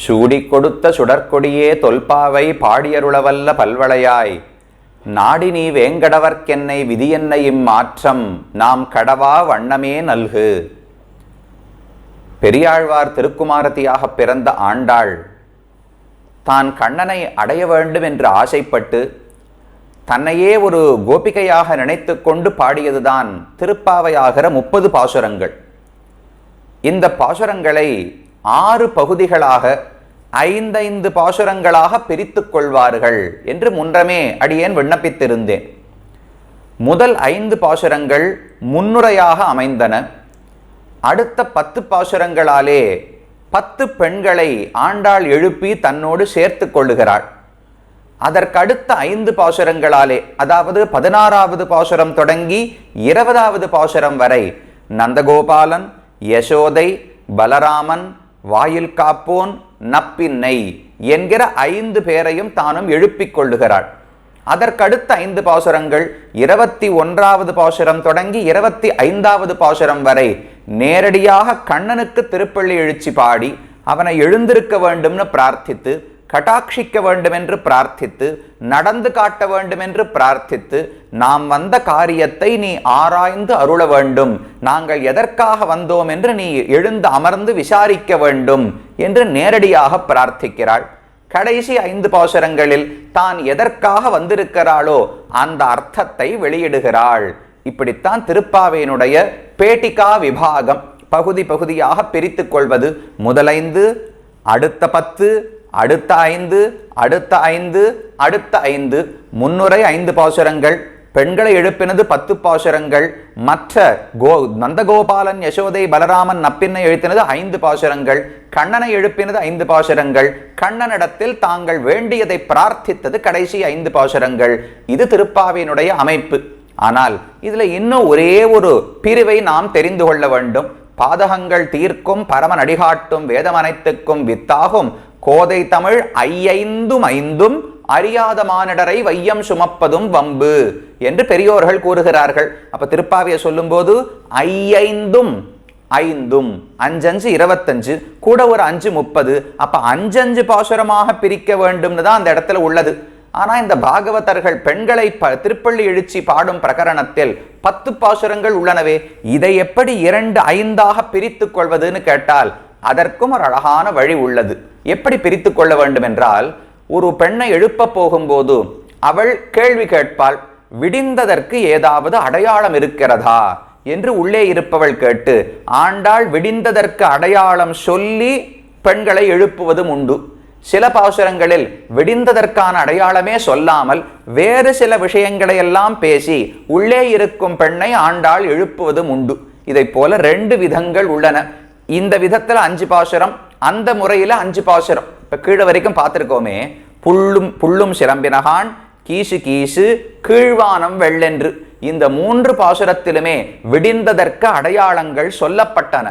சூடிக் கொடுத்த சுடற்கொடியே தொல்பாவை பாடியருளவல்ல பல்வளையாய். நாடி நீ வேங்கடவர்க்கென்னை விதியென்னை இம்மாற்றம் நாம் கடவா வண்ணமே நல்கு. பெரியாழ்வார் திருக்குமாரதியாக பிறந்த ஆண்டாள் தான் கண்ணனை அடைய வேண்டும் என்று ஆசைப்பட்டு தன்னையே ஒரு கோபிகையாக நினைத்து கொண்டு பாடியதுதான் திருப்பாவையாகிற முப்பது பாசுரங்கள். இந்த பாசுரங்களை ஆறு பகுதிகளாக ஐந்தைந்து பாசுரங்களாக பிரித்து கொள்வார்கள் என்று முன்றமே அடியேன் விண்ணப்பித்திருந்தேன். முதல் ஐந்து பாசுரங்கள் முன்னுரையாக அமைந்தன. அடுத்த பத்து பாசுரங்களாலே பத்து பெண்களை ஆண்டாள் எழுப்பி தன்னோடு சேர்த்து கொள்ளுகிறாள். அதற்கடுத்த ஐந்து பாசுரங்களாலே அதாவது பதினாறாவது பாசுரம் தொடங்கி இருபதாவது பாசுரம் வரை நந்தகோபாலன் யசோதை பலராமன் வாயில் காப்போன் நப்பின்னை என்கிற ஐந்து பேரையும் தானும் எழுப்பிக் கொள்ளுகிறாள். அதற்கடுத்த ஐந்து பாசுரங்கள் இருபத்தி ஒன்றாவது பாசுரம் தொடங்கி இருபத்தி ஐந்தாவது பாசுரம் வரை நேரடியாக கண்ணனுக்கு திருப்பள்ளி எழுச்சி பாடி அவனை எழுந்திருக்க வேண்டும்னு பிரார்த்தித்து கட்டாட்சிக்க வேண்டுமென்று பிரார்த்தித்து நடந்து காட்ட வேண்டுமென்று பிரார்த்தித்து நாம் வந்த காரியத்தை நீ ஆராய்ந்து அருள வேண்டும். நாங்கள் எதற்காக வந்தோம் என்று நீ எழுந்து அமர்ந்து விசாரிக்க வேண்டும் என்று நேரடியாக பிரார்த்திக்கிறாள். கடைசி ஐந்து பாசுரங்களில் தான் எதற்காக வந்திருக்கிறாளோ அந்த அர்த்தத்தை வெளியிடுகிறாள். இப்படித்தான் திருப்பாவையினுடைய பேட்டிகா விபாகம் பகுதி பகுதியாக பிரித்து கொள்வது முதலைந்து அடுத்த பத்து அடுத்த ஐந்து அடுத்த ஐந்து அடுத்த ஐந்து. முன்னுரை ஐந்து பாசுரங்கள் பெண்களை எழுப்பினது பத்து பாசுரங்கள். மற்ற கோ நந்தகோபாலன் யசோதை பலராமன் நப்பின்னை எழுப்பினது ஐந்து பாசுரங்கள். கண்ணனை எழுப்பினது ஐந்து பாசுரங்கள். கண்ணனிடத்தில் தாங்கள் வேண்டியதை பிரார்த்தித்தது கடைசி ஐந்து பாசுரங்கள். இது திருப்பாவியினுடைய அமைப்பு. ஆனால் இதில் இன்னும் ஒரே ஒரு பிரிவை நாம் தெரிந்து கொள்ள வேண்டும். பாதகங்கள் தீர்க்கும் பரமன் அடிகாட்டும் வேதமனைத்துக்கும் வித்தாகும். கோதை தமிழ் ஐயைந்தும் ஐந்தும் அறியாத மானிடரை வையம் சுமப்பதும் வம்பு என்று பெரியோர்கள் கூறுகிறார்கள். அப்ப திருப்பாவிய சொல்லும்போது ஐயைந்தும் ஐந்தும் அஞ்சஞ்சு இருபத்தஞ்சு கூட ஒரு அஞ்சு முப்பது அப்ப அஞ்சஞ்சு பாசுரமாக பிரிக்க வேண்டும்னு தான் அந்த இடத்துல உள்ளது. ஆனா இந்த பாகவதர்கள் பெண்களை ப திருப்பள்ளி எழுச்சி பாடும் பிரகரணத்தில் பத்து பாசுரங்கள் உள்ளனவே இதை எப்படி இரண்டு ஐந்தாக பிரித்து கொள்வதுன்னு கேட்டால் அதற்கும் ஒரு அழகான வழி உள்ளது. எப்படி பிரித்து கொள்ள வேண்டும் என்றால் ஒரு பெண்ணை எழுப்ப போகும்போது அவள் கேள்வி கேட்பாள் விடிந்ததற்கு ஏதாவது அடையாளம் இருக்கிறதா? என்று உள்ளே இருப்பவள் கேட்டு ஆண்டாள் விடிந்ததற்கு அடையாளம் சொல்லி பெண்களை எழுப்புவதும் உண்டு. சில பாசுரங்களில் விடிந்ததற்கான அடையாளமே சொல்லாமல் வேறு சில விஷயங்களை எல்லாம் பேசி உள்ளே இருக்கும் பெண்ணை ஆண்டாள் எழுப்புவதும் உண்டு. இதை போல ரெண்டு விதங்கள் உள்ளன. இந்த விதத்துல அஞ்சு பாசுரம் அந்த முறையில அஞ்சு பாசுரம். இப்ப கீழே வரைக்கும் பார்த்துருக்கோமே புல்லும் புல்லும் சிலம்பினகான் கீசு கீசு கீழ்வானம் வெள்ளென்று. இந்த மூன்று பாசுரத்திலுமே விடிந்ததற்கு அடையாளங்கள் சொல்லப்பட்டன.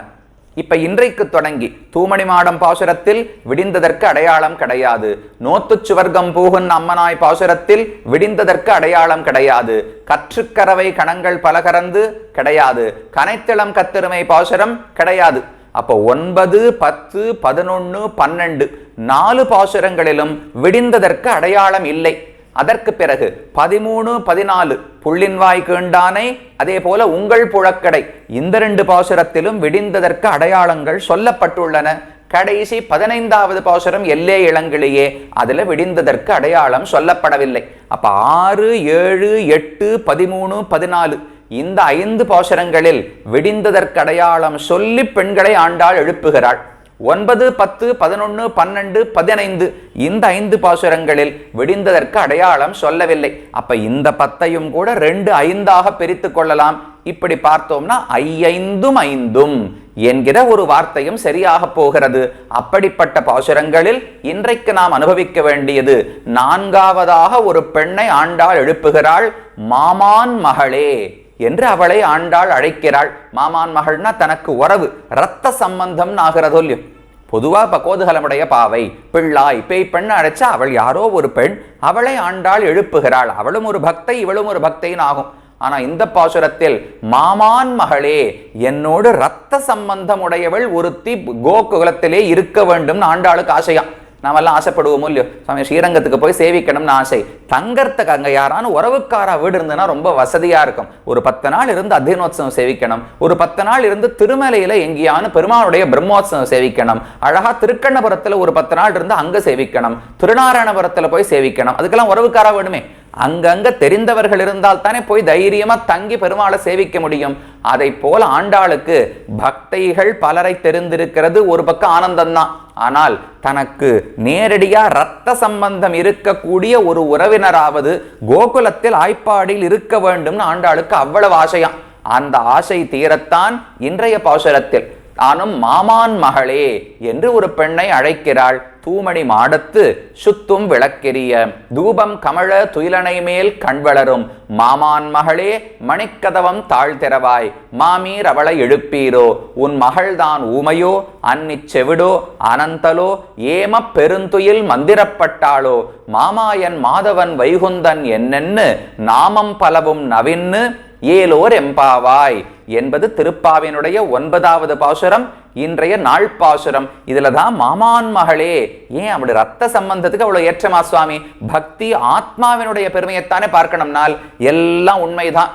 இப்ப இன்றைக்கு தொடங்கி தூமணி மாடம் பாசுரத்தில் விடிந்ததற்கு அடையாளம் கிடையாது. நோத்து சுவர்க்கம் பூகன் அம்மனாய் பாசுரத்தில் விடிந்ததற்கு அடையாளம் கிடையாது. கற்றுக்கரவை கணங்கள் பலகரந்து கிடையாது. கனைத்திளம் கத்திருமை பாசுரம் கிடையாது. அப்போ ஒன்பது பத்து பதினொன்று பன்னெண்டு நாலு பாசுரங்களிலும் விடிந்ததற்கு அடையாளம் இல்லை. அதற்கு பிறகு பதிமூணு பதினாலு புள்ளின்வாய் கேண்டானை அதே போல உங்கள் புழக்கடை இந்த ரெண்டு பாசுரத்திலும் விடிந்ததற்கு அடையாளங்கள் சொல்லப்பட்டுள்ளன. கடைசி பதினைந்தாவது பாசுரம் எல்லே இளங்கிலேயே அதில் விடிந்ததற்கு அடையாளம் சொல்லப்படவில்லை. அப்போ ஆறு ஏழு எட்டு பதிமூணு பதினாலு இந்த ஐந்து பாசுரங்களில் விடிந்ததற்கு அடையாளம் சொல்லி பெண்களை ஆண்டாள் எழுப்புகிறாள். ஒன்பது பத்து பதினொன்று பன்னெண்டு பதினைந்து இந்த ஐந்து பாசுரங்களில் விடிந்ததற்கு அடையாளம் சொல்லவில்லை. அப்ப இந்த பத்தையும் கூட ரெண்டு ஐந்தாக பிரித்து கொள்ளலாம். இப்படி பார்த்தோம்னா ஐயைந்தும் ஐந்தும் என்கிற ஒரு வார்த்தையும் சரியாக போகிறது. அப்படிப்பட்ட பாசுரங்களில் இன்றைக்கு நாம் அனுபவிக்க வேண்டியது நான்காவதாக ஒரு பெண்ணை ஆண்டாள் எழுப்புகிறாள். மாமான் மகளே. என்று அவளை ஆண்டாள் அழைக்கிறாள். மாமான் மகள்னா தனக்கு உறவு இரத்த சம்பந்தம் ஆகிறதொல்லியோ. பொதுவா பகோதுகலமுடைய பாவை பிள்ளாய் பேய் பெண் அழைச்சா அவள் யாரோ ஒரு பெண் அவளை ஆண்டாள் எழுப்புகிறாள். அவளும் ஒரு பக்தை இவளும் ஒரு பக்தைன்னு ஆகும். ஆனா இந்த பாசுரத்தில் மாமான் மகளே என்னோடு ரத்த சம்பந்தம் உடையவள் ஒருத்தி கோகுலத்திலே இருக்க வேண்டும். ஆண்டாளுக்கு ஆசையாம். நாமெல்லாம் ஆசைப்படுவோமோ இல்லையோ? சுவாமி ஸ்ரீரங்கத்துக்கு போய் சேவிக்கணும்னு ஆசை. தங்கறதுக்கு அங்கே யாரான உறவுக்காரா வீடு இருந்ததுன்னா ரொம்ப வசதியா இருக்கும். ஒரு பத்து நாள் இருந்து அத்தியனோத்சவம் சேவிக்கணும். ஒரு பத்து நாள் இருந்து திருமலையில எங்கேயானு பெருமானுடைய பிரம்மோத்சவம் சேவிக்கணும். அழகா திருக்கண்ணபுரத்துல ஒரு பத்து நாள் இருந்து அங்க சேவிக்கணும். திருநாராயணபுரத்துல போய் சேவிக்கணும். அதுக்கெல்லாம் உறவுக்காரா வேணுமே? அங்கங்க தெரிந்தவர்கள் இருந்தால் தானே போய் தைரியமா தங்கி பெருமாளை சேவிக்க முடியும். அதை போல ஆண்டாளுக்கு பக்தைகள் பலரை தெரிந்திருக்கிறது ஒரு பக்கம் ஆனந்தம்தான். ஆனால் தனக்கு நேரடியா ரத்த சம்பந்தம் இருக்கக்கூடிய ஒரு உறவினராவது கோகுலத்தில் ஆய்ப்பாடியில் இருக்க வேண்டும்னு ஆண்டாளுக்கு அவ்வளவு ஆசையாம். அந்த ஆசை தீரத்தான் இன்றைய பாசுரத்தில். தானும் மாமான் மகளே என்று ஒரு பெண்ணை அழைக்கிறாள். தூமணி மாடத்து சுத்தும் விளக்கெரிய. தூபம் கமழ துயிலனை மேல் கண் வளரும். மாமான் மகளே மணிக்கதவம் தாழ்த்திறவாய் மாமீர் அவளை எழுப்பீரோ? உன் மகள்தான் ஊமையோ? அன்னிச் செவிடோ? அனந்தலோ? ஏம பெருந்துயில் மந்திரப்பட்டாளோ? மாமாயன் மாதவன் வைகுந்தன் என்னென்னு? நாமம் பலவும் நவின்னு? ஏலோர் எம்பாவாய். என்பது திருப்பாவினுடைய ஒன்பதாவது பாசுரம் இன்றைய நாள் பாசுரம். இதுல தான் மாமான் மகளே ஏன் அப்படி ரத்த சம்பந்தத்துக்கு அவ்வளவு ஏற்றமா சுவாமி? பக்தி ஆத்மாவினுடைய பெருமையைத்தானே பார்க்கணும்னால் எல்லாம் உண்மைதான்.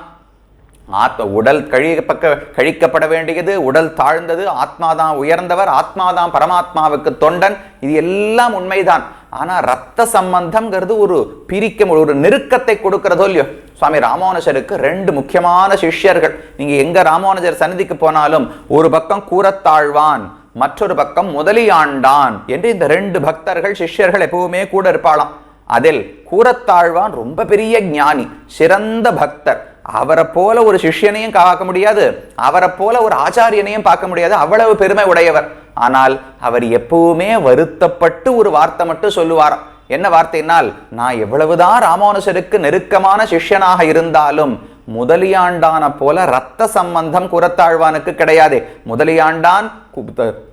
ஆத்ம உடல் கழிப்பக்க கழிக்கப்பட வேண்டியது உடல் தாழ்ந்தது ஆத்மாதான் உயர்ந்தவர் ஆத்மாதான் பரமாத்மாவுக்கு தொண்டன் இது எல்லாம் உண்மைதான். ஆனா ரத்த சம்பந்தம்ங்கிறது ஒரு பிரிக்க ஒரு நெருக்கத்தை கொடுக்கிறதோ இல்லையோ? சுவாமி ராமானுஜருக்கு ரெண்டு முக்கியமான சிஷ்யர்கள். நீங்க எங்க ராமானுஜர் சந்நிதிக்கு போனாலும் ஒரு பக்கம் கூறத்தாழ்வான் மற்றொரு பக்கம் முதலியாண்டான் என்று இந்த ரெண்டு பக்தர்கள் சிஷ்யர்கள் எப்பவுமே கூட இருப்பாளாம். அதில் கூறத்தாழ்வான் ரொம்ப பெரிய ஞானி சிறந்த பக்தர். அவரை போல ஒரு சிஷ்யனையும் பார்க்க முடியாது அவரை போல ஒரு ஆச்சாரியனையும் பார்க்க முடியாது அவ்வளவு பெருமை உடையவர். ஆனால் அவர் எப்பவுமே வருத்தப்பட்டு ஒரு வார்த்தை மட்டும் சொல்லுவாராம். என்ன வார்த்தைனால் நான் எவ்வளவுதான் ராமானுஜருக்கு நெருக்கமான சிஷ்யனாக இருந்தாலும் முதலியாண்டான போல ரத்த சம்பந்தம் குரத்தாழ்வானுக்கு கிடையாது. முதலியாண்டான்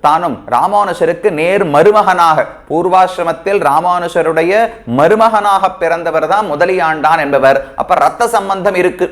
தானும் ராமானுஷருக்கு நேர் மருமகனாக பூர்வாசிரமத்தில் ராமானுஷருடைய மருமகனாக பிறந்தவர் தான் முதலியாண்டான் என்பவர். அப்ப ரத்த சம்பந்தம் இருக்கு.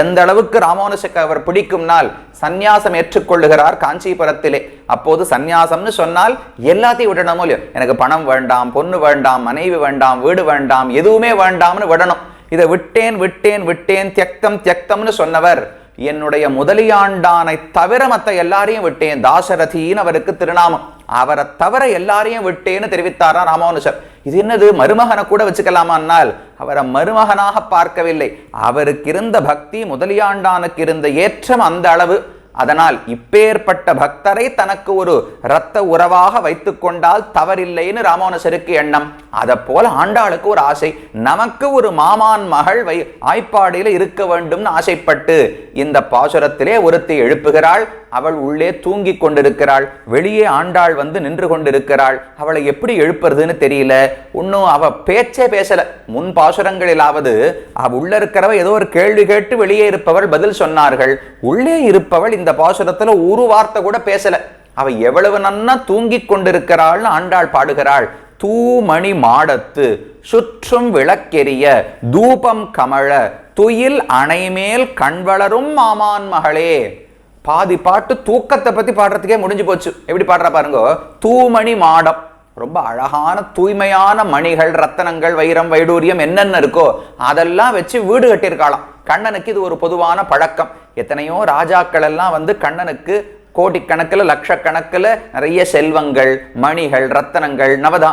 எந்த அளவுக்கு ராமானுஷக்கு அவர் பிடிக்கும்னால் சந்நியாசம் ஏற்றுக்கொள்ளுகிறார் காஞ்சிபுரத்திலே. அப்போது சந்நியாசம்னு சொன்னால் எல்லாத்தையும் விடணுமோ இல்லையோ. எனக்கு பணம் வேண்டாம் பொண்ணு வேண்டாம் மனைவி வேண்டாம் வீடு வேண்டாம் எதுவுமே வேண்டாம்னு விடணும். இதை விட்டேன் விட்டேன் விட்டேன் தியக்தம் தியக்தம்னு சொன்னவர் என்னுடைய முதலியாண்டானை தவிர மற்ற எல்லாரையும் விட்டேன். தாசரதின்னு அவருக்கு திருநாமம். அவரை தவிர எல்லாரையும் விட்டேன்னு தெரிவித்தாரா ராமானுஜர். இது என்னது? மருமகனை கூட வச்சுக்கலாமான்னால் அவரை மருமகனாக பார்க்கவில்லை. அவருக்கு இருந்த பக்தி முதலியாண்டானுக்கு இருந்த ஏற்றம் அந்த அளவு. அதனால் இப்பேற்பட்ட பக்தரை தனக்கு ஒரு இரத்த உறவாக வைத்துக் கொண்டால் தவறில்லைன்னு ராமானுசருக்கு எண்ணம். அதை போல ஆண்டாளுக்கு ஒரு ஆசை. நமக்கு ஒரு மாமான் மகள் வை ஆய்ப்பாடியில இருக்க வேண்டும்னு ஆசைப்பட்டு இந்த பாசுரத்திலே ஒருத்தி எழுப்புகிறாள். அவள் உள்ளே தூங்கி கொண்டிருக்கிறாள். வெளியே ஆண்டாள் வந்து நின்று கொண்டிருக்கிறாள். அவளை எப்படி எழுப்புறதுன்னு தெரியல. இன்னும் அவ பேச்சே பேசல. முன் பாசுரங்களிலாவது அவ உள்ள இருக்கிறவ ஏதோ ஒரு கேள்வி கேட்டு வெளியே இருப்பவள் பதில் சொன்னார்கள். உள்ளே இருப்பவள் இந்த பாசுரத்துல ஒரு வார்த்தை கூட பேசல. அவ எவ்வளவு நன்னா தூங்கி கொண்டிருக்கிறாள்னு ஆண்டாள் பாடுகிறாள். தூமணி மாடத்து சுற்றும் விளக்கெரிய தூபம் கமழ துயில் அணைமேல் கண்வளரும் மாமான் மகளே. பாதி பாட்டு தூக்கத்தை பத்தி பாடுறதுக்கே முடிஞ்சு போச்சு. எப்படி பாடுற பாருங்க. தூமணி மாடம். ரொம்ப அழகான தூய்மையான மணிகள் ரத்தனங்கள் வைரம் வைடூரியம் என்னென்ன இருக்கோ அதெல்லாம் வச்சு வீடு கட்டியிருக்காளாம். கண்ணனுக்கு இது ஒரு பொதுவான பழக்கம். எத்தனையோ ராஜாக்கள் எல்லாம் வந்து கண்ணனுக்கு கோடிக்கணக்கில் லட்சக்கணக்கில் நிறைய செல்வங்கள் மணிகள் ரத்தனங்கள் நவதா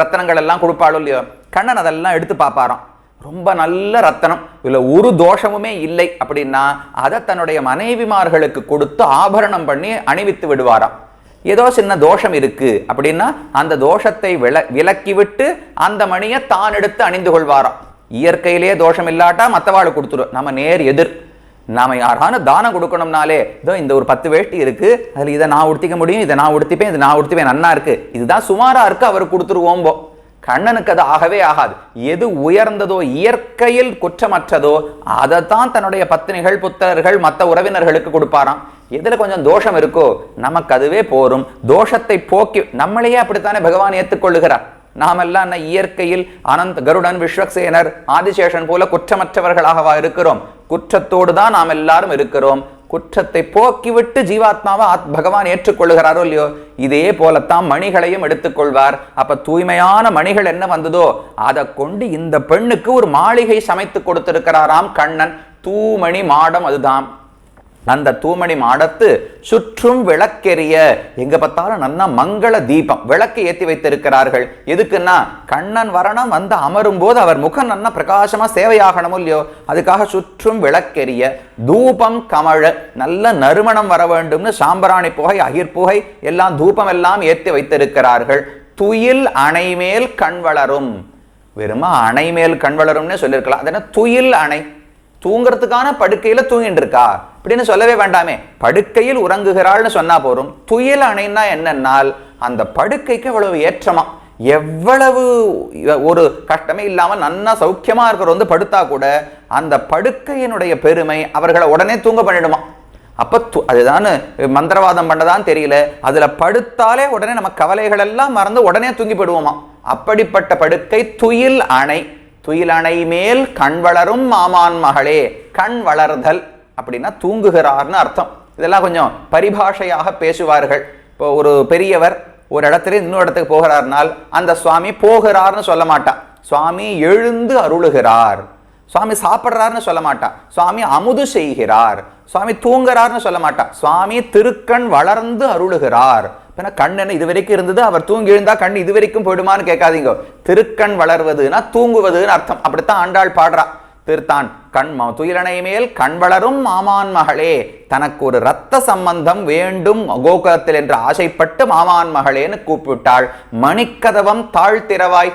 ரத்தனங்கள் எல்லாம் கொடுப்பாளோ இல்லையோ? கண்ணன் அதெல்லாம் எடுத்து பார்ப்பாராம். ரொம்ப நல்ல ரத்தனம். இதுல ஒரு தோஷமுமே இல்லை அப்படின்னா அதை தன்னுடைய மனைவிமார்களுக்கு கொடுத்து ஆபரணம் பண்ணி அணிவித்து விடுவாராம். ஏதோ சின்ன தோஷம் இருக்கு அப்படின்னா அந்த தோஷத்தை வில விலக்கிவிட்டு அந்த மணியை தான் எடுத்து அணிந்து கொள்வாராம். இயற்கையிலேயே தோஷம் இல்லாட்டா மற்றவாள் கொடுத்துரும் நம்ம நேர் எதிர். நாம யாரான தானம் கொடுக்கணும்னாலே இதோ இந்த ஒரு பத்து வேஷ்டி இருக்கு அதில் இதை நான் உடுத்திக்க முடியும் இதை நான் உடுத்திப்பேன் இதை நான் உடுத்திப்பேன் நன்னா இருக்கு. இதுதான் சுமாராக இருக்கு அவர் கொடுத்துருவோம்போ. கண்ணனுக்கு அது ஆகவே ஆகாது. எது உயர்ந்ததோ இயற்கையில் குற்றமற்றதோ அதைத்தான் தன்னுடைய பத்தினிகள் புத்தர்கள் மற்ற உறவினர்களுக்கு கொடுப்பாராம். எதில் கொஞ்சம் தோஷம் இருக்கோ நமக்கு அதுவே போரும். தோஷத்தை போக்கி நம்மளையே அப்படித்தானே பகவான் ஏற்றுக்கொள்ளுகிறார் நாமெல்லாம் என்ன இயற்கையில் அனந்த் கருடன் விஸ்வக்சேனர் ஆதிசேஷன் போல குற்றமற்றவர்களாகவா இருக்கிறோம். குற்றத்தோடு தான் நாம் எல்லாரும் இருக்கிறோம். குற்றத்தை போக்கிவிட்டு ஜீவாத்மாவை ஆத்- பகவான் ஏற்றுக்கொள்ளுகிறாரோ இல்லையோ இதே போலத்தான் மணிகளையும் எடுத்துக்கொள்வார். அப்ப தூய்மையான மணிகள் என்ன வந்ததோ அதை கொண்டு இந்த பெண்ணுக்கு ஒரு மாளிகை சமைத்து கொடுத்திருக்கிறாராம் கண்ணன். தூமணி மாடம் அதுதான். அந்த தூமணி மாடத்து சுற்றும் விளக்கெரிய. எங்க பார்த்தாலும் நல்லா மங்கள தீபம். விளக்கு ஏத்தி வைத்திருக்கிறார்கள். எதுக்குன்னா கண்ணன் வரணம் வந்து அமரும் போது அவர் முகம் நல்லா பிரகாசமா சேவையாகணும் இல்லையோ அதுக்காக சுற்றும் விளக்கெரிய. தூபம் கமழ நல்ல நறுமணம் வர வேண்டும்னு சாம்பராணி புகை அகிர் புகை எல்லாம் தூபம் எல்லாம் ஏத்தி வைத்திருக்கிறார்கள். துயில் அணைமேல் கண் வளரும். வெறுமா அணை மேல் கண் வளரும்னே சொல்லியிருக்கலாம் அது என்ன துயில் அணை. தூங்குறதுக்கான படுக்கையில் தூங்கிட்டு இருக்கா அப்படின்னு சொல்லவே வேண்டாமே. படுக்கையில் உறங்குகிறாள்னு சொன்னா போதும். துயில் அணைன்னா என்னன்னால் அந்த படுக்கைக்கு அவ்வளவு ஏற்றமா? எவ்வளவு ஒரு கஷ்டமே இல்லாம நன்னா சௌக்கியமா இருக்கிற வந்து படுத்தா கூட அந்த படுக்கையினுடைய பெருமை அவர்களை உடனே தூங்க பண்ணிடுமா? அப்ப து- அதுதான் மந்திரவாதம் பண்ணதான் தெரியல. அதுல படுத்தாலே உடனே நம்ம கவலைகள் எல்லாம் மறந்து உடனே தூங்கி போயிடுவோமா? அப்படிப்பட்ட படுக்கை துயில் அணை. துயில் அணை மேல் கண் வளரும் மாமான் மகளே. கண் வளர்தல். அப்படின்னா தூங்குகிறார்னு அர்த்தம். இதெல்லாம் கொஞ்சம் பரிபாஷையாக பேசுவார்கள். இப்போ ஒரு பெரியவர் ஒரு இடத்துல இன்னொரு இடத்துக்கு போகிறார்னால் அந்த சுவாமி போகிறார்னு சொல்ல மாட்டான். சுவாமி எழுந்து அருளுகிறார். சுவாமி சாப்பிட்றாருன்னு சொல்ல மாட்டான். சுவாமி அமுது செய்கிறார். சுவாமி தூங்குறார்னு சொல்ல மாட்டான். சுவாமி திருக்கண் வளர்ந்து அருளுகிறார். கண் என்ன இது வரைக்கும் இருந்தது? அவர் தூங்கி எழுந்தா கண் இது வரைக்கும் போயிடுமான்னு கேட்காதீங்க. திருக்கண் வளர்வதுன்னா தூங்குவதுன்னு அர்த்தம். அப்படித்தான் ஆண்டாள் பாடுறா. திருத்தான். கண் துயிலனை மேல் கண் வளரும் மாமான் மகளே. தனக்கு ஒரு ரத்த சம்பந்தம் வேண்டும். கோகுலத்தில் என்று ஆசைப்பட்டு மாமான் மகளேன்னு கூப்பிட்டாள். மணிக்கதவம் தாழ்த்திரவாய்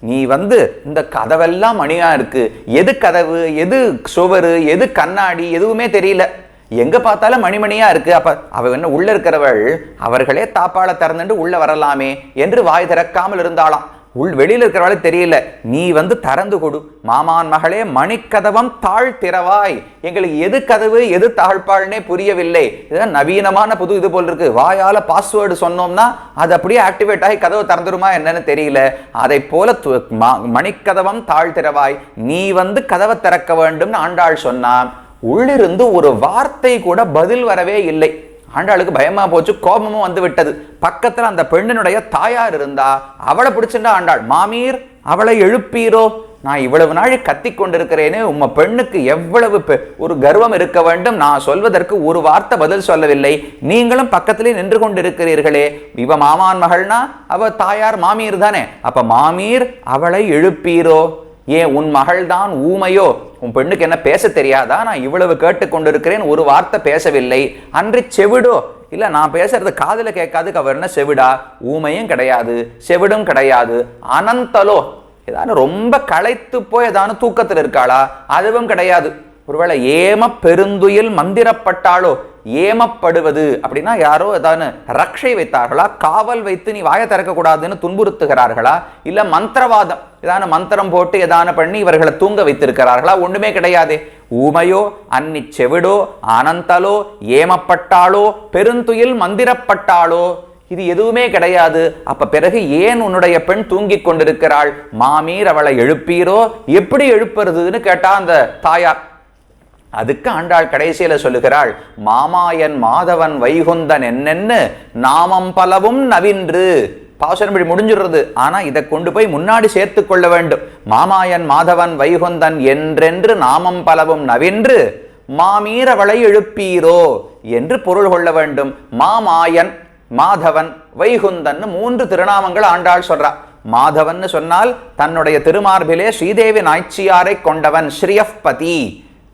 நீ வந்து இந்த கதவெல்லாம் மணியா இருக்கு. எது கதவு? எது சுவரு? எது கண்ணாடி? எதுவுமே தெரியல. எங்க பார்த்தாலும் மணிமணியா இருக்கு. அப்ப அவ என்ன உள்ள இருக்கிறவள்? அவர்களே தாப்பாள திறந்துட்டு உள்ள வரலாமே என்று வாய் திறக்காமல் இருந்தாளாம். உள் வெளியில் இருக்கிறவளே தெரியல. நீ வந்து திறந்து கொடு. மாமான் மகளே மணிக்கதவம் தாழ் திறவாய். எங்களுக்கு எது கதவு எது தாழ்பாள்னே புரியவில்லை. இதுதான் நவீனமான புது இது போல் இருக்கு. வாயால் பாஸ்வேர்டு சொன்னோம்னா அது அப்படியே ஆக்டிவேட் ஆகி கதவு திறந்துருமா என்னன்னு தெரியல. அதை போல து- மா- மணிக்கதவம் தாழ் திறவாய். நீ வந்து கதவை திறக்க வேண்டும்னு ஆண்டாள் சொன்னான் உள்ளிருந்து ஒரு வார்த்தை கூட பதில் வரவே இல்லை. ஆண்டாளுக்கு பயமா போச்சு கோபமும் வந்து விட்டது. பக்கத்துல அந்த பெண்ணினுடைய தாயார் இருந்தா அவளை பிடிச்சிருந்தா ஆண்டாள் மாமீர் அவளை எழுப்பீரோ? நான் இவ்வளவு நாள் கத்தி கொண்டிருக்கிறேனே உம்ம பெண்ணுக்கு எவ்வளவு பெ- ஒரு கர்வம் இருக்க வேண்டும். நான் சொல்வதற்கு ஒரு வார்த்தை பதில் சொல்லவில்லை. நீங்களும் பக்கத்திலே நின்று கொண்டிருக்கிறீர்களே. இவ மாமான் மகள்னா அவ தாயார் மாமீர் தானே. அப்ப மாமீர் அவளை எழுப்பீரோ? ஏன் உன் மகள்தான் ஊமையோ? உன் பெண்ணுக்கு என்ன பேச தெரியாதா? நான் இவ்வளவு கேட்டுக்கொண்டிருக்கிறேன் ஒரு வார்த்தை பேசவில்லை. அன்றி செவிடோ? இல்ல நான் பேசுறது காதில் கேட்காதுக்கு அவர் என்ன செவிடா? ஊமையும் கிடையாது செவிடும் கிடையாது. அனந்தலோ? ஏதாவது ரொம்ப களைத்து போய் ஏதாவது தூக்கத்தில் இருக்காளா? அதுவும் கிடையாது. ஒருவேளை ஏம பெருந்துயில் மந்திரப்பட்டாளோ ஏமப்படுவது அப்படின்னா யாரோ ஏதாவது ரக்ஷை வைத்தார்களா? காவல் வைத்து நீ வாயை திறக்கக்கூடாதுன்னு துன்புறுத்துகிறார்களா? இல்லை மந்திரவாதம் ஏதான மந்திரம் போட்டு ஏதான பண்ணி இவர்களை தூங்க வைத்திருக்கிறார்களா? ஒன்றுமே கிடையாது. ஊமையோ அன்னி செவிடோ அனந்தலோ ஏமப்பட்டாளோ பெருந்துயில் மந்திரப்பட்டாளோ இது எதுவுமே கிடையாது. அப்ப பிறகு ஏன் உன்னுடைய பெண் தூங்கிக் கொண்டிருக்கிறாள்? மாமீர் அவளை எழுப்பீரோ? எப்படி எழுப்புறதுன்னு கேட்டா அந்த தாயார் அதுக்கு ஆண்டாள் கடைசியில சொல்லுகிறாள் மாமாயன் மாதவன் வைகுந்தன் என்னென்னு நாமம் பலவும் நவின்று. பாசனம் இப்படி முடிஞ்சிடுறது. ஆனால் இதை கொண்டு போய் முன்னாடி சேர்த்து கொள்ள வேண்டும். மாமாயன் மாதவன் வைகுந்தன் என்றென்று நாமம் பலவும் நவின்று மாமீரவளை எழுப்பீரோ என்று பொருள் கொள்ள வேண்டும். மாமாயன் மாதவன் வைகுந்தன் மூன்று திருநாமங்கள் ஆண்டாள் சொல்றா. மாதவன் சொன்னால் தன்னுடைய திருமார்பிலே ஸ்ரீதேவி நாய்ச்சியாரை கொண்டவன் ஸ்ரீயப்பதி.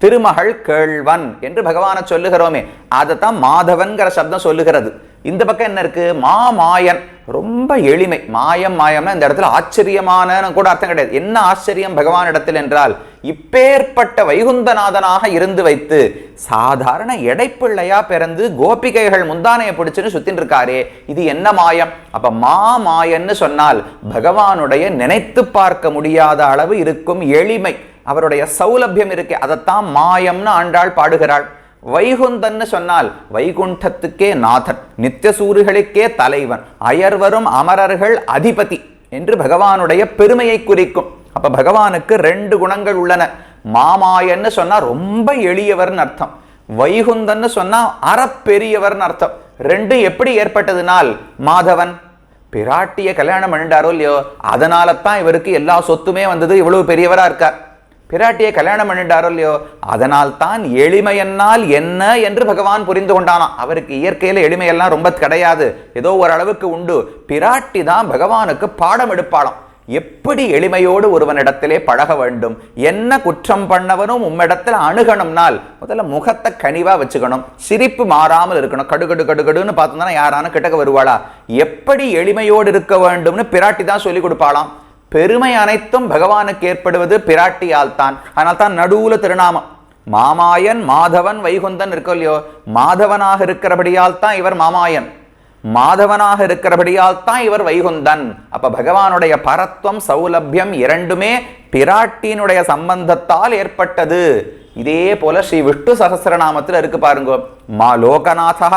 திருமகள் கேள்வன் என்று பகவானை சொல்லுகிறோமே அதைத்தான் மாதவன்கிற சப்தம் சொல்லுகிறது. இந்த பக்கம் என்ன இருக்கு? மாமாயன். ரொம்ப எளிமை. மாயம் மாயம்னா இந்த இடத்துல ஆச்சரியமான கூட அர்த்தம் கிடையாது. என்ன ஆச்சரியம் பகவான் இடத்தில் என்றால் இப்பேற்பட்ட வைகுந்தநாதனாக இருந்து வைத்து சாதாரண எடைப்பிள்ளையா பிறந்து கோபிகைகள் முந்தானையை பிடிச்சுன்னு சுத்தின்னு இருக்காரே இது என்ன மாயம்? அப்ப மா மாயன்னு சொன்னால் பகவானுடைய நினைத்து பார்க்க முடியாத அளவு இருக்கும் எளிமை. அவருடைய சௌலபியம் இருக்கு அதைத்தான் மாயம்னு ஆண்டாள் பாடுகிறாள். வைகுந்தன்னு சொன்னால் வைகுண்டத்துக்கே நாதன் நித்திய சூரிகளுக்கே தலைவன் அயர்வரும் அமரர்கள் அதிபதி என்று பகவானுடைய பெருமையை குறிக்கும். அப்ப பகவானுக்கு ரெண்டு குணங்கள் உள்ளன. மாமாயன்னு சொன்னா ரொம்ப எளியவர்னு அர்த்தம். வைகுந்தன்னு சொன்னா அறப்பெரியவர்னு அர்த்தம். ரெண்டும் எப்படி ஏற்பட்டதுனால் மாதவன் பிராட்டிய கல்யாணம் பண்ணிட்டாரோ இல்லையோ அதனால தான் இவருக்கு எல்லா சொத்துமே வந்தது இவ்வளவு பெரியவரா இருக்கார். பிராட்டியை கல்யாணம் பண்ணிட்டாரோ இல்லையோ அதனால் தான் எளிமையன்னால் என்ன என்று பகவான் புரிந்து கொண்டானா அவருக்கு இயற்கையில எளிமையெல்லாம் ரொம்ப கிடையாது. ஏதோ ஓரளவுக்கு உண்டு. பிராட்டி தான் பகவானுக்கு பாடம் எடுப்பாளாம். எப்படி எளிமையோடு ஒருவனிடத்திலே பழக வேண்டும்? என்ன குற்றம் பண்ணவனும் உம்மிடத்தில் அணுகணும்னால் முதல்ல முகத்தை கனிவா வச்சுக்கணும். சிரிப்பு மாறாமல் இருக்கணும். கடுகடு கடுகடுன்னு பார்த்தோம்னா யாரானு கிட்டக்க வருவாளா? எப்படி எளிமையோடு இருக்க வேண்டும்னு பிராட்டி தான் சொல்லி கொடுப்பாளாம். பெருமை அனைத்தும் பகவானுக்கு ஏற்படுவது பிராட்டியால் தான் ஆனால் தான் நடுவுல திருநாமம். மாமாயன் மாதவன் வைகுந்தன் இருக்கோ இல்லையோ மாதவனாக இருக்கிறபடியால் தான் இவர் மாமாயன். மாதவனாக இருக்கிறபடியால் தான் இவர் வைகுந்தன். அப்ப பகவானுடைய பரத்வம் சௌலபியம் இரண்டுமே பிராட்டியினுடைய சம்பந்தத்தால் ஏற்பட்டது. இதே போல ஸ்ரீ விஷ்ணு சகசிரநாமத்தில் இருக்கு பாருங்க. மா லோகநாதா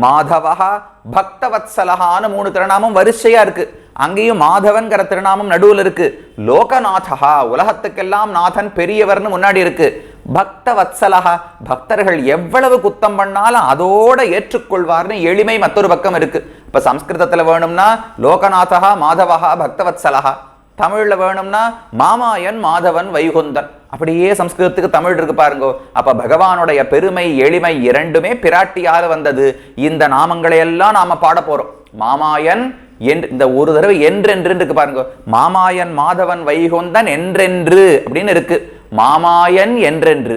மாதவா பக்தவத்சலகான்னு மூணு திருநாமம் வரிசையா இருக்கு. அங்கேயும் மாதவன்கிற திருநாமம் நடுவில் இருக்கு. லோகநாதஹா உலகத்துக்கெல்லாம் நாதன் பெரியவர்னு முன்னாடி இருக்கு. பக்த வத்சலகா பக்தர்கள் எவ்வளவு குத்தம் பண்ணாலும் அதோட ஏற்றுக்கொள்வார்னு எளிமை மற்றொரு பக்கம் இருக்கு. இப்ப சம்ஸ்கிருதத்துல வேணும்னா லோகநாதஹா மாதவஹா பக்தவத்சலகா தமிழில் வேணும்னா மாமாயன் மாதவன் வைகுந்தன். அப்படியே சம்ஸ்கிருதத்துக்கு தமிழ் இருக்கு பாருங்க. அப்ப பகவானுடைய பெருமை எளிமை இரண்டுமே பிராட்டியாக வந்தது. இந்த நாமங்களை எல்லாம் நாம பாட போறோம். மாமாயன் என்று இந்த ஒரு தடவை என்றென்று இருக்கு பாருங்க. மாமாயன் மாதவன் வைகுந்தன் என்றென்று அப்படின்னு இருக்கு. மாமாயன் என்றென்று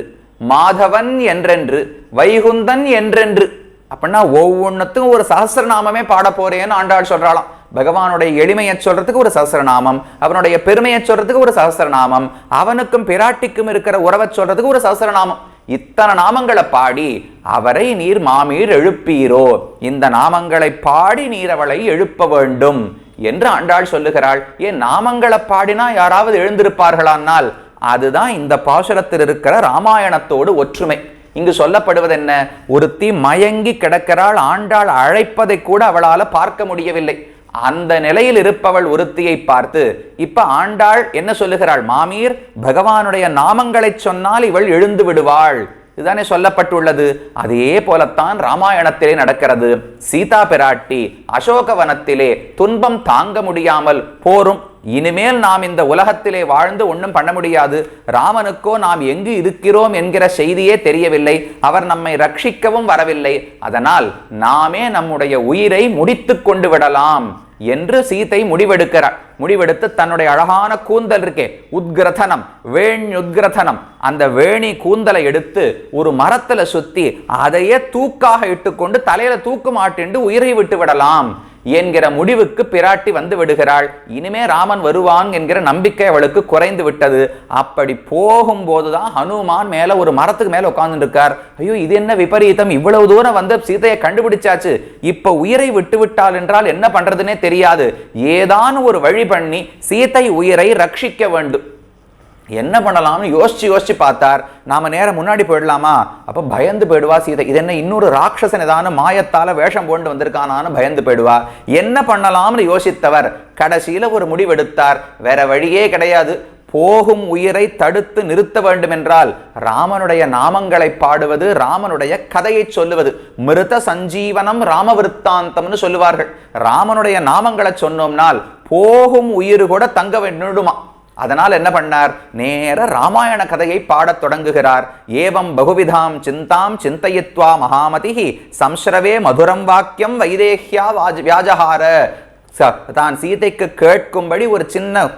மாதவன் என்றென்று வைகுந்தன் என்றென்று. அப்படின்னா ஒவ்வொன்றுத்துக்கும் ஒரு சகசிரநாமமே பாட போறேன்னு ஆண்டாள் சொல்றாளாம். பகவானுடைய எளிமையை சொல்றதுக்கு ஒரு சஹசிரநாமம் அவனுடைய பெருமையை சொல்றதுக்கு ஒரு சஹசிரநாமம் அவனுக்கும் பிராட்டிக்கும் இருக்கிற உறவை சொல்றதுக்கு ஒரு சஹசிரநாமம் இத்தனை நாமங்களை பாடி அவரை நீர் மாமீர் எழுப்பீரோ? இந்த நாமங்களை பாடி நீர் அவளை எழுப்ப வேண்டும் என்று ஆண்டாள் சொல்லுகிறாள். ஏன் நாமங்களை பாடினா யாராவது எழுந்திருப்பார்களானால் அதுதான் இந்த பாசுரத்தில் இருக்கிற ராமாயணத்தோடு ஒற்றுமை. இங்கு சொல்லப்படுவது என்ன ஒருத்தி மயங்கி கிடக்கிறாள் ஆண்டாள் அழைப்பதை கூட அவளால பார்க்க முடியவில்லை. அந்த நிலையில் இருப்பவள் ஒருத்தியை பார்த்து இப்ப ஆண்டாள் என்ன சொல்லுகிறாள்? மாமீர் பகவானுடைய நாமங்களை சொன்னால் இவள் எழுந்து விடுவாள். இதுதானே சொல்லப்பட்டுள்ளது. அதே போலத்தான் ராமாயணத்திலே நடக்கிறது. சீதா பிராட்டி அசோகவனத்திலே துன்பம் தாங்க முடியாமல் போரும். இனிமேல் நாம் இந்த உலகத்திலே வாழ்ந்து ஒன்றும் பண்ண முடியாது. ராமனுக்கோ நாம் எங்கு இருக்கிறோம் என்கிற செய்தியே தெரியவில்லை. அவர் நம்மை ரட்சிக்கவும் வரவில்லை. அதனால் நாமே நம்முடைய உயிரை முடித்து கொண்டு விடலாம். என்று சீதை முடிவெடுக்கிறார். முடிவெடுத்து தன்னுடைய அழகான கூந்தல் இருக்கே உத்கிரதனம் வேண் உத்கிரதனம் அந்த வேணி கூந்தலை எடுத்து ஒரு மரத்துல சுத்தி அதையே தூக்காக இட்டுக்கொண்டு தலையில தூக்கு மாட்டிண்டு உயிரை விட்டு விடலாம். என்கிற முடிவுக்கு பிராட்டி வந்து விடுகிறாள். இனிமே ராமன் வருவான் என்கிற நம்பிக்கை அவளுக்கு குறைந்து விட்டது. அப்படி போகும்போதுதான் ஹனுமான் மேல ஒரு மரத்துக்கு மேல உட்கார்ந்துருக்கார். ஐயோ இது என்ன விபரீதம்? இவ்வளவு தூரம் வந்து சீதையை கண்டுபிடிச்சாச்சு. இப்ப உயிரை விட்டு விட்டால் என்றால் என்ன பண்றதுனே தெரியாது. ஏதான ஒரு வழி பண்ணி சீதை உயிரை ரட்சிக்க வேண்டும். என்ன பண்ணலாம்னு யோசிச்சு யோசிச்சு பார்த்தார். நாம நேரம் முன்னாடி போயிடலாமா? அப்ப பயந்து போயிடுவா சீதை. இது என்ன இன்னொரு ராட்சசன் ஏதான மாயத்தால வேஷம் கொண்டு வந்திருக்கானான்னு பயந்து போயிடுவா. என்ன பண்ணலாம்னு யோசித்தவர். கடைசியில ஒரு முடிவெடுத்தார். வேற வழியே கிடையாது. போகும் உயிரை தடுத்து நிறுத்த வேண்டும் என்றால் ராமனுடைய நாமங்களை பாடுவது ராமனுடைய கதையை சொல்லுவது. மிருத சஞ்சீவனம் ராமவிருத்தாந்தம்னு சொல்லுவார்கள். ராமனுடைய நாமங்களை சொன்னோம்னால் போகும் உயிர் கூட தங்க வேண்டுமா? அதனால் என்ன பண்ணார்? நேர ராமாயண கதையை பாடத் தொடங்குகிறார். ஏவம் பகுவிதாம் சிந்தாம் சிந்தயித்வா மகாமதிஹி சம்ஸ்ரவே மதுரம் வாக்கியம் வைதேஹ்யா வாஜ் வியாஜஹார. ச- தான் சீதைக்கு கேட்கும்படி ஒரு சின்ன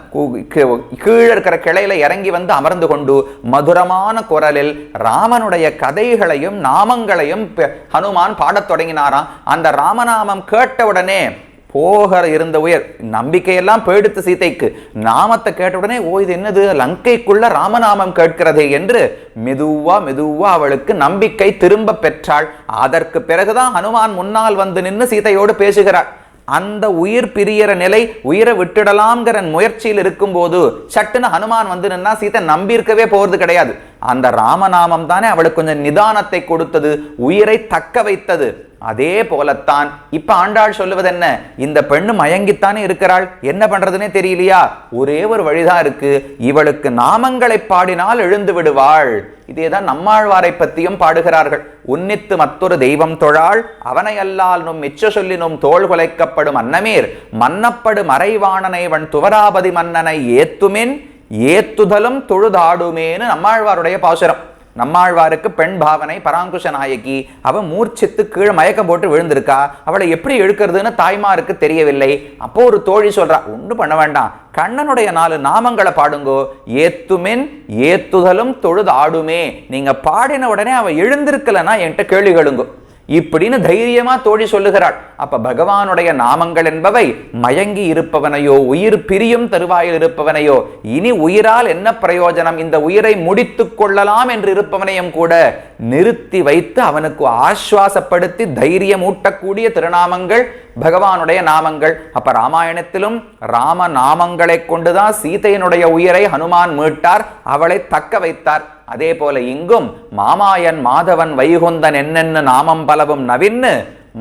கீழே இருக்கிற கிளையில இறங்கி வந்து அமர்ந்து கொண்டு மதுரமான குரலில் ராமனுடைய கதைகளையும் நாமங்களையும் பெ- ஹனுமான் பாடத் தொடங்கினாராம். அந்த ராமநாமம் கேட்டவுடனே போகிற இருந்த உயர். நம்பிக்கையெல்லாம் போயிடுத்து சீதைக்கு நாமத்தை கேட்ட உடனே ஓ இது என்னது? லங்கைக்குள்ள ராமநாமம் கேட்கிறதே என்று மெதுவா மெதுவா அவளுக்கு நம்பிக்கை திரும்ப பெற்றாள். அதற்கு பிறகுதான் ஹனுமான் முன்னால் வந்து நின்று சீதையோடு பேசுகிறாள் அந்த உயிர் பிரியற நிலை உயிரை விட்டுடலாம்ங்கிற முயற்சியில் இருக்கும்போது சட்டுன்னு ஹனுமான் வந்து நின்னா சீதை நம்பியிருக்கவே போகிறது கிடையாது. அந்த ராமநாமம் தானே அவளுக்கு கொஞ்சம் நிதானத்தை கொடுத்தது உயிரை தக்க வைத்தது. அதே போலத்தான் இப்ப ஆண்டாள் சொல்லுவது என்ன இந்த பெண்ணு மயங்கித்தானே இருக்கிறாள் என்ன பண்றதுனே தெரியலையா? ஒரே ஒரு வழிதான் இருக்கு இவளுக்கு நாமங்களை பாடினால் எழுந்து விடுவாள். இதேதான் நம்மாழ்வாரை பத்தியும் பாடுகிறார்கள். உன்னித்து மற்றொரு தெய்வம் தொழாள் அவனை அல்லால் நும் மிச்ச சொல்லினும் தோள் குலைக்கப்படும் அன்னமேர் மன்னப்படு மறைவாணனை வன் துவராபதி மன்னனை ஏத்துமின் ஏத்துதலும் தொழுதாடுமேன்னு நம்மாழ்வாருடைய பாசுரம். நம்மாழ்வாருக்கு பெண் பாவனை பராங்குஷ நாயகி அவ மூர்ச்சித்து கீழே மயக்கம் போட்டு விழுந்திருக்கா. அவளை எப்படி எழுக்கிறதுன்னு தாய்மாருக்கு தெரியவில்லை. அப்போ ஒரு தோழி சொல்றா ஒன்றும் பண்ண வேண்டாம். கண்ணனுடைய நாலு நாமங்களை பாடுங்கோ. ஏத்துமின் ஏத்துதலும் தொழுது ஆடுமே நீங்க பாடின உடனே அவ எழுந்திருக்கலன்னா என்கிட்ட கேள்வி கேளுங்கோ. இப்படின்னு தைரியமா தோழி சொல்லுகிறாள். அப்ப பகவானுடைய நாமங்கள் என்பவை மயங்கி இருப்பவனையோ உயிர் பிரியும் தருவாயில் இருப்பவனையோ இனி உயிரால் என்ன பிரயோஜனம்? இந்த உயிரை முடித்துக் கொள்ளலாம் என்று இருப்பவனையும் கூட நிறுத்தி வைத்து அவனுக்கு ஆஸ்வாசப்படுத்தி தைரியம் ஊட்டக்கூடிய திருநாமங்கள் பகவானுடைய நாமங்கள். அப்ப ராமாயணத்திலும் ராம நாமங்களை கொண்டுதான் சீதையினுடைய உயிரை ஹனுமான் மீட்டார் அவளை தக்க வைத்தார். அதே போல இங்கும் மாமாயன் மாதவன் வைகுந்தன் என்னென்ன நாமம் பலவும் நவின்னு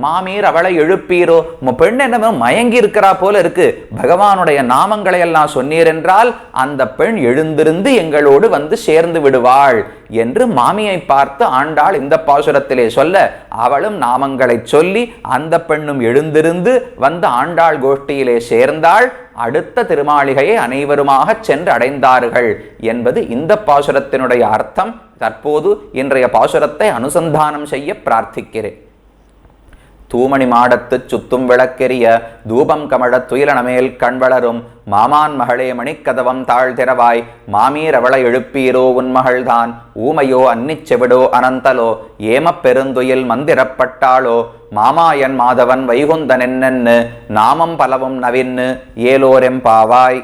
மாமீர் அவளை எழுப்பீரோ? உம்ம பெண் என்னமோ மயங்கி இருக்கிறா போல இருக்கு. பகவானுடைய நாமங்களை எல்லாம் சொன்னீர் என்றால் அந்த பெண் எழுந்திருந்து எங்களோடு வந்து சேர்ந்து விடுவாள் என்று மாமியை பார்த்து ஆண்டாள் இந்த பாசுரத்திலே சொல்ல அவளும் நாமங்களை சொல்லி அந்த பெண்ணும் எழுந்திருந்து வந்து ஆண்டாள் கோஷ்டியிலே சேர்ந்தாள். அடுத்த திருமாளிகையை அனைவருமாக சென்று அடைந்தார்கள் என்பது இந்த பாசுரத்தினுடைய அர்த்தம். தற்போது இன்றைய பாசுரத்தை அனுசந்தானம் செய்ய பிரார்த்திக்கிறேன். தூமணி மாடத்து சுத்தும் விளக்கெரிய தூபம் கமழத் துயிலனமேல் கண் வளரும் மாமான் மகளே மணிக்கதவம் தாழ்திரவாய் மாமீர் அவளை எழுப்பீரோ உன் மகள்தான் ஊமையோ அன்னிச்செவிடோ அனந்தலோ ஏமப் பெருந்துயில் மந்திரப்பட்டாளோ மாமாயன் மாதவன் வைகுந்தனென்னென்னு நாமம் பலவும் நவின்னு ஏலோரெம்பாவாய்